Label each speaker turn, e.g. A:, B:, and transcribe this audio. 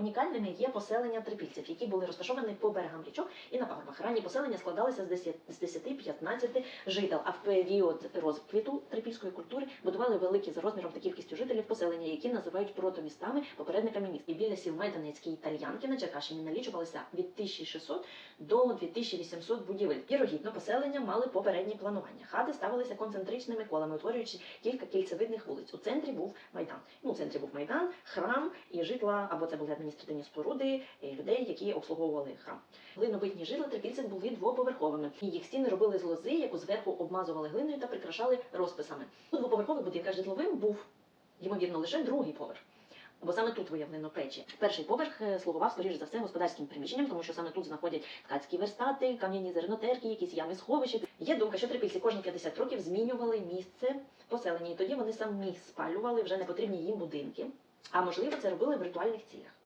A: Унікальними є поселення трипільців, які були розташовані по берегам річок і на пагорбах. Ранні поселення складалися з 10 з 10-15 жителів, а в період розквіту трипільської культури будували великі за розміром та кількістю жителів поселення, які називають протомістами, попередниками міст. І біля сіл Майданецький і на Черкащині налічувалися від 1600 до 2800 будівель. Вірогідно, поселення мали попередні планування. Хати ставилися концентричними колами, утворюючи кілька кільцевидних вулиць. У центрі був майдан. Ну, у центрі був майдан, храм і житла, або це були адміністративні споруди е, людей, які обслуговували храм. Глиновидні житла трипільців були двоповерховими. Їх стіни робили з лози, яку зверху обмазували глиною та прикрашали розписами. У двоповерхових будинках житловим був, ймовірно, лише другий поверх. Бо саме тут виявлено печі. Перший поверх е, слугував, скоріш за все, господарським приміщенням, тому що саме тут знаходять ткацькі верстати, кам'яні зернотерки, якісь ями сховища. Є думка, що трипільці кожні 50 років змінювали місце поселення, і тоді вони самі спалювали вже непотрібні їм будинки. А можливо, це робили в ритуальних цілях.